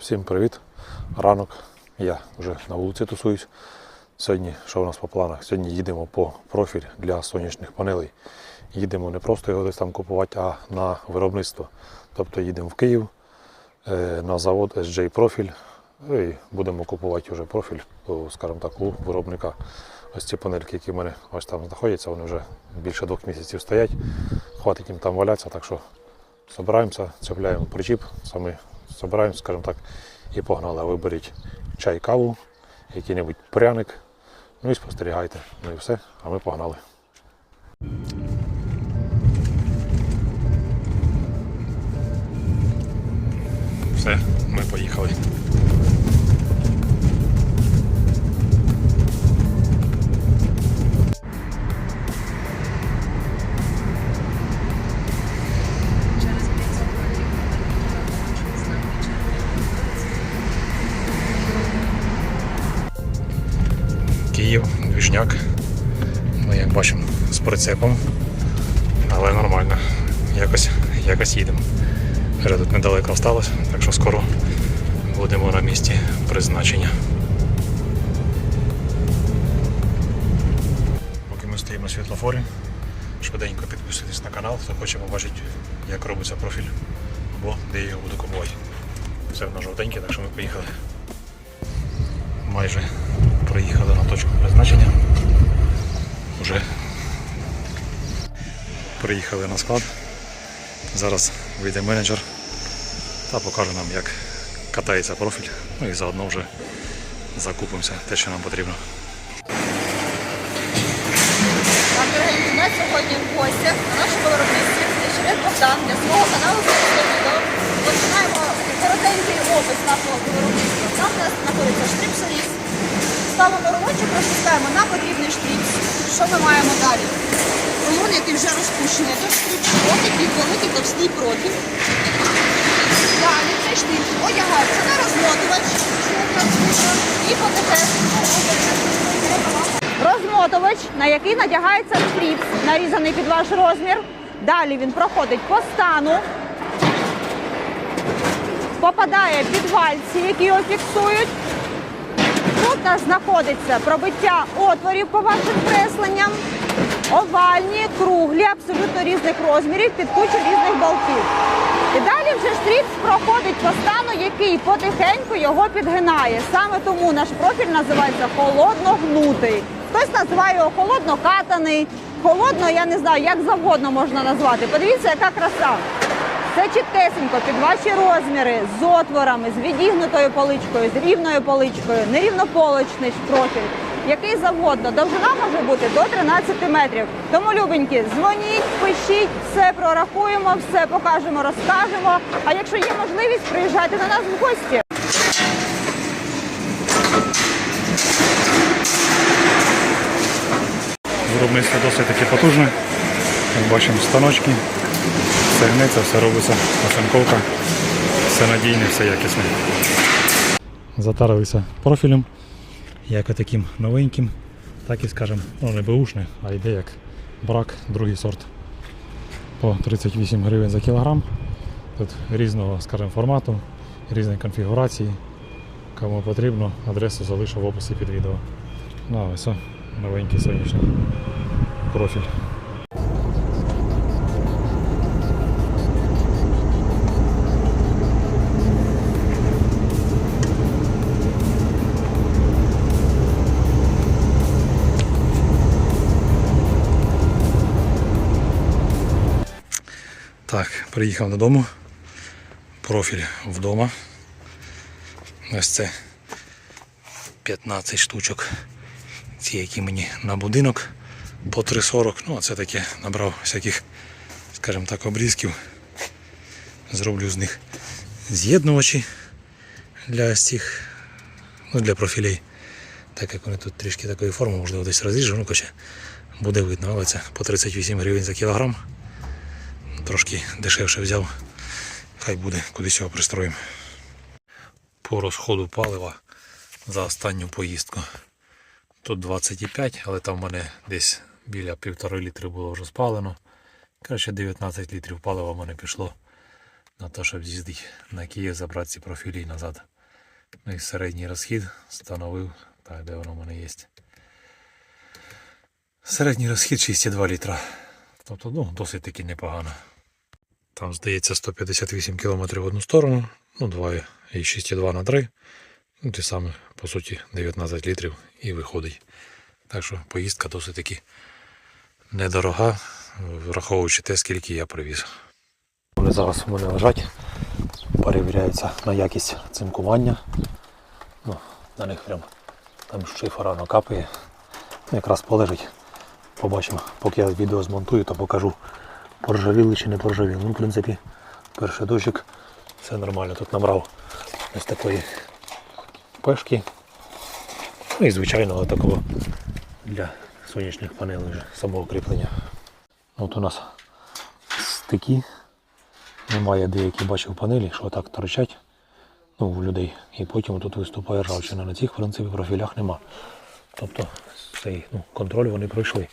Всім привіт. Ранок. Я вже на вулиці тусуюсь. Сьогодні, що у нас по планах? Сьогодні їдемо по профіль для сонячних панелей. Їдемо не просто його десь там купувати, а на виробництво. Тобто їдемо в Київ е, на завод SJ Профіль і будемо купувати вже профіль, скажімо так, у виробника. Ось ці панельки, які в мене ось там знаходяться, вони вже більше двох місяців стоять. Хватить їм там валятися, так що Собираємося, цепляємо причіп, самі збираємо, скажімо так, і погнали. А ви чай, каву, який-небудь пряник, ну і спостерігайте. Ну і все, а ми погнали. Все, ми поїхали. Київ, Двіжняк. Ну, як бачимо, з прицепом. Але нормально. Якось, якось їдемо. Вже тут недалеко осталось, так що скоро будемо на місці призначення. Поки ми стоїмо на світлофорі, швиденько підписуйтесь на канал, хто хоче побачити, як робиться профіль або де його буду купувати. Все одно жовтеньке, так що ми поїхали. Майже приїхали на точку призначення. Уже приїхали на склад. Зараз вийде менеджер та покаже нам, як катається профіль. Ну і заодно вже закупимося те, що нам потрібно. У нас сьогодні в гостях на нашому виробництві Шевець Богдан для свого каналу «Золоте. Починаємо коротенький опис нашого виробництва. Там у нас знаходиться штрипсоріз. Ставимо рулончик, розпускаємо на потрібний штрипс. Що ми маємо далі? Рулон, який вже розпущений, до стрічок, який великий товстий профіль. Далі цей штрипс одягається на розмотувач, і потихеньку Розмотувач, на який надягається стріпс, нарізаний під ваш розмір. Далі він проходить по стану, попадає під вальці, які його фіксують. Нас знаходиться пробиття отворів по вашим кресленням, овальні, круглі, абсолютно різних розмірів, під кучу різних болтів. І далі вже штрипс проходить по стану, який потихеньку його підгинає. Саме тому наш профіль називається холодно гнутий. Хтось називає його холодно катаний, холодно, я не знаю, як завгодно можна назвати. Подивіться, яка краса. Це чіткесенько під ваші розміри з отворами, з відігнутою поличкою, з рівною поличкою, нерівнополочний профіль, який завгодно. Довжина може бути до 13 метрів. Тому, любенькі, дзвоніть, пишіть, все прорахуємо, все покажемо, розкажемо. А якщо є можливість, приїжджайте до нас в гості. Виробництво досить таки потужне. Як бачимо, станочки, все гнеться, все робиться, оцинковка, все надійне, все якісне. Затарилися профілем, як таким новеньким, так і скажемо, ну не беушне, а йде як брак, другий сорт. По 38 гривень за кілограм. Тут різного, скажімо, формату, різної конфігурації. Кому потрібно, адресу залишу в описі під відео. Ну, а ось новенький сонячний профіль. Так, приїхав додому. Профіль вдома. Ось це 15 штучок. Ці, які мені на будинок по 3,40. Ну, а це таке набрав всяких, скажімо так, обрізків. Зроблю з них з'єднувачі для цих, ну, для профілей. Так як вони тут трішки такої форми, можливо, десь розріжу, ну хоча буде видно, але це по 38 гривень за кілограм. Трошки дешевше взяв. Хай буде, кудись його пристроїмо. По розходу палива за останню поїздку. Тут 25, але там в мене десь біля півтори літри було вже спалено. Коротше, 19 літрів палива в мене пішло на те, щоб з'їздити на Київ, забрати ці профілі назад. Ну і середній розхід встановив, так, де воно в мене є. Середній розхід 6,2 літра. Тобто, ну, досить таки непогано. Там, здається, 158 км в одну сторону, ну, 2 і 6,2 на 3. Ну, те саме, по суті, 19 літрів і виходить. Так що поїздка досить таки недорога, враховуючи те, скільки я привіз. Вони зараз у мене лежать, перевіряються на якість цинкування. Ну, на них прям там шифера накапає. Ну, якраз полежить. Побачимо. Поки я відео змонтую, то покажу, поржавіли чи не поржавіли. Ну, в принципі, перший дощик, все нормально. Тут набрав ось такої пешки. Ну і звичайного такого для сонячних панелей вже самого кріплення. От у нас стики. Немає деякі бачив панелі, що так торчать ну, у людей. І потім тут виступає ржавчина. На цих, в принципі, профілях нема. Тобто цей ну, контроль вони пройшли.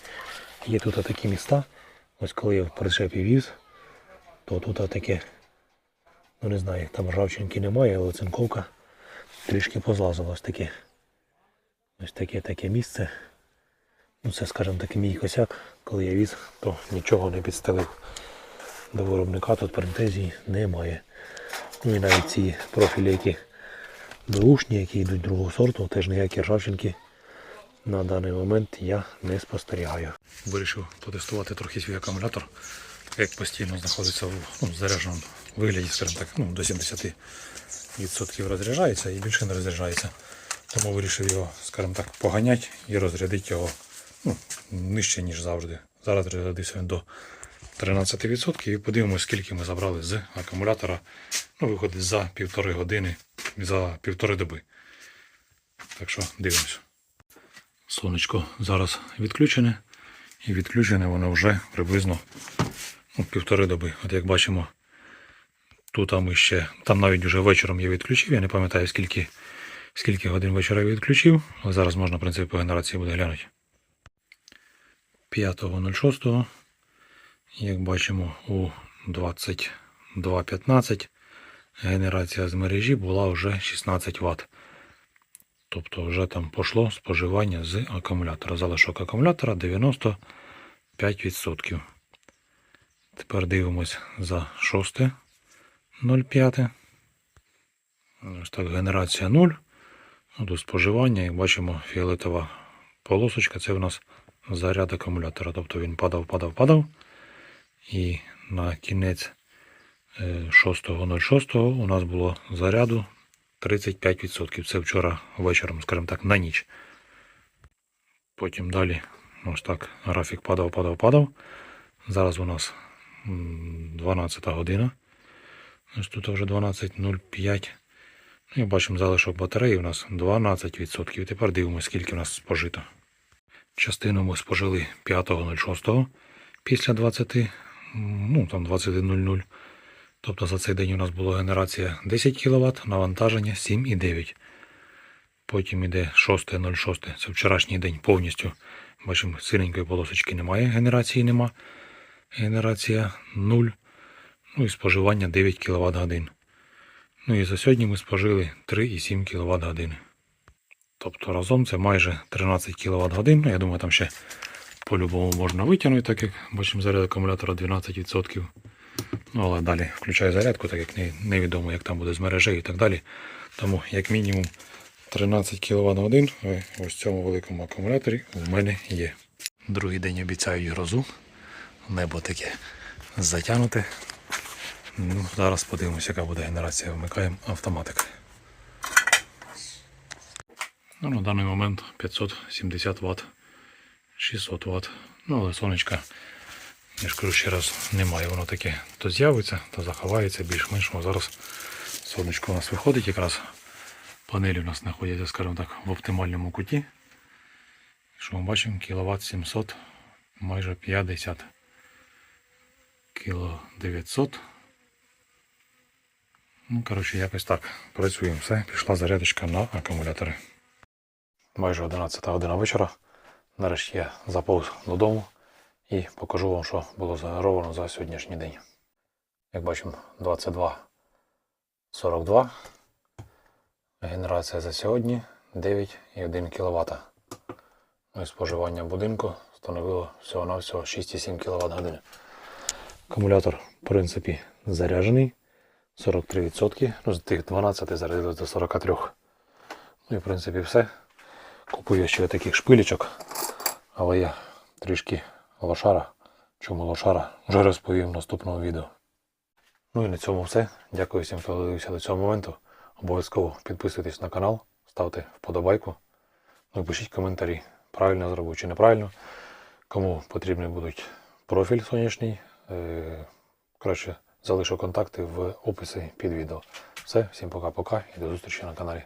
Є тут такі міста. Ось коли я в причепі віз, то тут таке, ну не знаю, там ржавчинки немає, але оцинковка трішки позлазила. Ось таке. Ось таке таке місце. Ну це, скажімо так, мій косяк. Коли я віз, то нічого не підстелив. До виробника тут претензій немає. Ну і навіть ці профілі, які бушні, які йдуть другого сорту, теж ніякі ржавчинки на даний момент я не спостерігаю. Вирішив потестувати трохи свій акумулятор, як постійно знаходиться в ну, зарядженому вигляді, скажімо так, ну, до 70% розряджається і більше не розряджається. Тому вирішив його, скажімо так, поганяти і розрядити його ну, нижче, ніж завжди. Зараз розрядився він до 13% і подивимося, скільки ми забрали з акумулятора. Ну, виходить за півтори години, за півтори доби. Так що дивимося. Сонечко зараз відключене. І відключене воно вже приблизно ну, півтори доби. От як бачимо, тут ми ще, там навіть вже вечором я відключив. Я не пам'ятаю скільки, скільки годин вечора я відключив. Але зараз можна, в принципі, по генерації буде глянути. 5.06. Як бачимо, у 22.15 генерація з мережі була вже 16 Вт. Тобто вже там пішло споживання з акумулятора. Залишок акумулятора 95%. Тепер дивимось за 6.05. Ось так, генерація 0. Ну, До споживання, як бачимо, фіолетова полосочка це у нас заряд акумулятора. Тобто він падав, падав, падав. І на кінець е, 6.06 у нас було заряду 35%. Це вчора вечором, скажімо так, на ніч. Потім далі ось так графік падав, падав, падав. Зараз у нас 12 година. Ось тут вже 12.05. Ну, і бачимо залишок батареї у нас 12%. Тепер дивимося, скільки у нас спожито. Частину ми спожили 5.06 після 20, ну там 20.00. Тобто за цей день у нас була генерація 10 кВт, навантаження 7,9. Потім йде 6.06. Це вчорашній день повністю. Бачимо, синенької полосочки немає, генерації нема. Генерація 0. Ну і споживання 9 кВт годин. Ну і за сьогодні ми спожили 3,7 кВт години. Тобто разом це майже 13 кВт годин. Ну, я думаю, там ще по-любому можна витягнути, так як бачимо заряд акумулятора 12%. Ну, але далі включаю зарядку, так як невідомо, як там буде з мережею і так далі. Тому, як мінімум, 13 кВт годин в ось цьому великому акумуляторі у мене є. Другий день обіцяють грозу. Небо таке затягнуте. Ну, зараз подивимося, яка буде генерація. Вмикаємо автоматик. Ну, на даний момент 570 Вт, 600 Вт. Ну, але сонечка, я ж кажу ще раз, немає. Воно таке то з'явиться, то заховається більш-менш. Зараз сонечко у нас виходить якраз. Панелі у нас знаходяться, скажімо так, в оптимальному куті. Що ми бачимо, кіловат 700, майже 50. Кіло 900. Ну, коротше, якось так. Працюємо все. Пішла зарядочка на акумулятори. Майже 11 година вечора. Нарешті я заповз додому і покажу вам, що було заготовлено за сьогоднішній день. як бачимо, 22,42. Генерація за сьогодні 9,1 кВт. Ну і споживання будинку становило всього-навсього 6,7 кВт години. Акумулятор, в принципі, заряджений. 43%. Ну, з тих 12 зарядилось до 43. Ну і в принципі все. Купую ще таких шпилечок, але я трішки лошара. Чому лошара? Вже розповім в наступному відео. Ну і на цьому все. Дякую всім, хто дивився до цього моменту. Обов'язково підписуйтесь на канал, ставте вподобайку. Ну і пишіть коментарі, правильно зробив чи неправильно. Кому потрібні будуть профіль сонячний. Е- Коротше, залишу контакти в описі під відео. Все, всім пока-пока і до зустрічі на каналі.